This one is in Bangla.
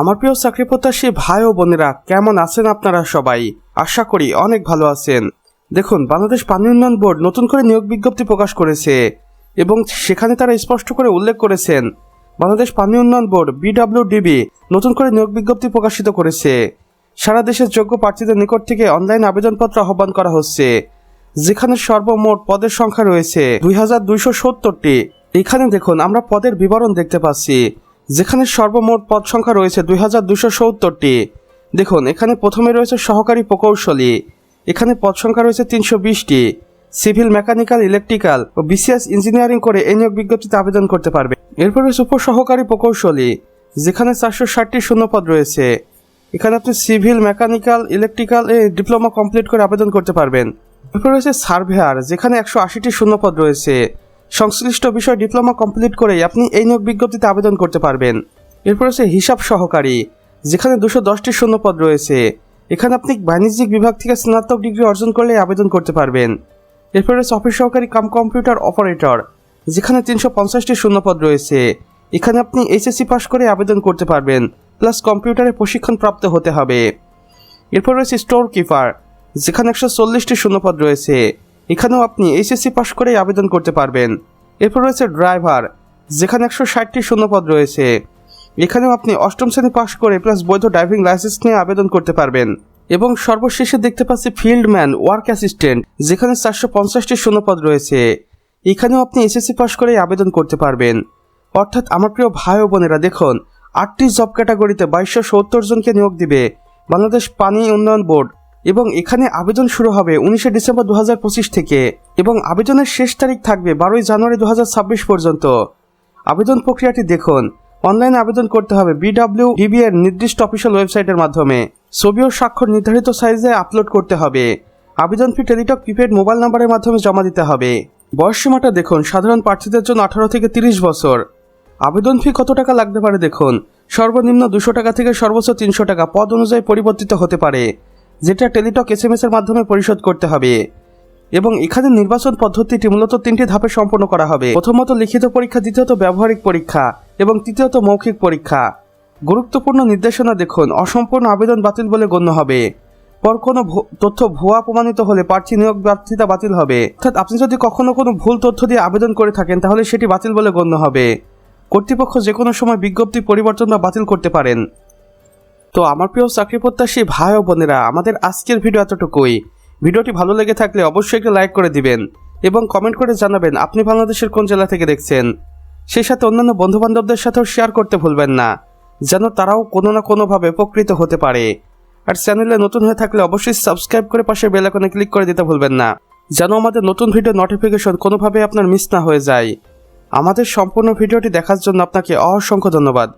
আমার প্রিয় চাকরি প্রত্যাশী ভাই ও বোনেরা, কেমন আছেন আপনারা সবাই? আশা করি অনেক ভালো আছেন। দেখুন, বাংলাদেশ পানি উন্নয়ন বোর্ড নতুন করে নিয়োগ বিজ্ঞপ্তি প্রকাশ করেছে এবং সেখানে তারা স্পষ্ট করে উল্লেখ করেছেন, বাংলাদেশ পানি উন্নয়ন বোর্ড, বিডব্লিউডিবি, নতুন করে নিয়োগ বিজ্ঞপ্তি প্রকাশিত করেছে। সারা দেশের যোগ্য প্রার্থীদের নিকট থেকে অনলাইন আবেদনপত্র আহ্বান করা হচ্ছে, যেখানে সর্বমোট পদের সংখ্যা রয়েছে দুই হাজার দুইশো সত্তরটি। এখানে দেখুন, আমরা পদের বিবরণ দেখতে পাচ্ছি। যেখানে সর্বমোট পদ সংখ্যা রয়েছে দুই হাজার দুশো সত্তরটি। দেখুন, এখানে প্রথমে রয়েছে সহকারী প্রকৌশলী। এখানে পদ সংখ্যা রয়েছে তিনশো বিশটি। সিভিল, মেকানিক্যাল, ইলেকট্রিক্যাল ও বিসিএস ইঞ্জিনিয়ারিং করে এই নিয়োগ বিজ্ঞপ্তিতে আবেদন করতে পারবে। এরপর রয়েছে উপসহকারী প্রকৌশলী, যেখানে চারশো ষাটটি শূন্যপদ রয়েছে। এখানে আপনি সিভিল, মেকানিক্যাল, ইলেকট্রিক্যাল এ ডিপ্লোমা কমপ্লিট করে আবেদন করতে পারবেন। এরপর রয়েছে সার্ভেয়ার, যেখানে একশো আশিটি শূন্যপদ রয়েছে। সংশ্লিষ্ট বিষয় ডিপ্লোমা কমপ্লিট করেই আপনি এই নিয়োগ বিজ্ঞপ্তিতে আবেদন করতে পারবেন। এরপর রয়েছে হিসাব সহকারী, যেখানে দুশো দশটি শূন্যপদ রয়েছে। এখানে আপনি বাণিজ্যিক বিভাগ থেকে স্নাতক ডিগ্রি অর্জন করলে আবেদন করতে পারবেন। এরপর রয়েছে অফিস সহকারী কাম কম্পিউটার অপারেটর, যেখানে তিনশো পঞ্চাশটি শূন্যপদ রয়েছে। এখানে আপনি এইচএসসি পাশ করে আবেদন করতে পারবেন, প্লাস কম্পিউটারে প্রশিক্ষণ প্রাপ্ত হতে হবে। এরপর রয়েছে স্টোর কিপার যেখানে একশো চল্লিশটি শূন্যপদ রয়েছে। এখানেও আপনি এইচএসসি পাশ করে আবেদন করতে পারবেন। এরপর রয়েছে ড্রাইভার যেখানে একশো ষাটটি শূন্যপদ রয়েছে। এখানেও আপনি অষ্টম শ্রেণি পাশ করে প্লাস বৈধ ড্রাইভিং লাইসেন্স নিয়ে আবেদন করতে পারবেন। এবং সর্বশেষে দেখতে পাচ্ছি ফিল্ডম্যান ওয়ার্ক অ্যাসিস্ট্যান্ট যেখানে চারশো পঞ্চাশটি শূন্যপদ রয়েছে। এখানেও আপনি এসএসসি পাশ করে আবেদন করতে পারবেন। অর্থাৎ আমার প্রিয় ভাই ও বোনেরা, দেখুন, আটটি জব ক্যাটাগরিতে বাইশশো সত্তর জনকে নিয়োগ দিবে। বাংলাদেশ পানি উন্নয়ন বোর্ড এবং এখানে আবেদন শুরু হবে উনিশে ডিসেম্বর দু হাজার পঁচিশ থেকে এবং আবেদনের শেষ তারিখ থাকবে বারোই জানুয়ারি দু হাজার ছাব্বিশ পর্যন্ত। আবেদন প্রক্রিয়াটি দেখুন। অনলাইনে আবেদন করতে হবে বিডাব্লিউ ডিবি এর নির্দিষ্ট অফিসিয়াল ওয়েবসাইটের মাধ্যমে। ছবি ও স্বাক্ষর নির্ধারিত সাইজে আপলোড করতে হবে। আবেদন ফি টেলিটক প্রিপেড মোবাইল নাম্বারের মাধ্যমে জমা দিতে হবে। বয়স সীমাটা দেখুন, সাধারণ প্রার্থীদের জন্য আঠারো থেকে তিরিশ বছর। আবেদন ফি কত টাকা লাগতে পারে দেখুন। সর্বনিম্ন দুশো টাকা থেকে সর্বোচ্চ তিনশো টাকা পদ অনুযায়ী পরিবর্তিত হতে পারে। যেটা টেলিটক এস এম এর মাধ্যমে পরিশোধ করতে হবে। এবং এখানে নির্বাচন পদ্ধতিটি মূলত তিনটি ধাপে সম্পন্ন করা হবে। প্রথমত, লিখিত পরীক্ষা, দ্বিতীয়ত, ব্যবহারিক পরীক্ষা, এবং তৃতীয়ত, মৌখিক পরীক্ষা। গুরুত্বপূর্ণ নির্দেশনা দেখুন, অসম্পূর্ণ আবেদন বাতিল বলে গণ্য হবে। পর কোনো তথ্য ভুয়া প্রমাণিত হলে প্রার্থী নিয়োগ প্রার্থিতা বাতিল হবে। অর্থাৎ আপনি যদি কখনো কোনো ভুল তথ্য দিয়ে আবেদন করে থাকেন, তাহলে সেটি বাতিল বলে গণ্য হবে। কর্তৃপক্ষ যে কোনো সময় বিজ্ঞপ্তি পরিবর্তন বা বাতিল করতে পারেন। তো আমার প্রিয় চাকরি প্রত্যাশী ভাই ও বোনেরা, আমাদের আজকের ভিডিও এতটুকুই। ভিডিওটি ভালো লেগে থাকলে অবশ্যই একটি লাইক করে দিবেন এবং কমেন্ট করে জানাবেন আপনি বাংলাদেশের কোন জেলা থেকে দেখছেন। সেই সাথে অন্যান্য বন্ধু বান্ধবদের সাথেও শেয়ার করতে ভুলবেন না, যেন তারাও কোনো না কোনোভাবে উপকৃত হতে পারে। আর চ্যানেলে নতুন হয়ে থাকলে অবশ্যই সাবস্ক্রাইব করে পাশে বেল আইকনে ক্লিক করে দিতে ভুলবেন না, যেন আমাদের নতুন ভিডিও নোটিফিকেশন কোনোভাবে আপনার মিস না হয়ে যায়। আমাদের সম্পূর্ণ ভিডিওটি দেখার জন্য আপনাকে অসংখ্য ধন্যবাদ।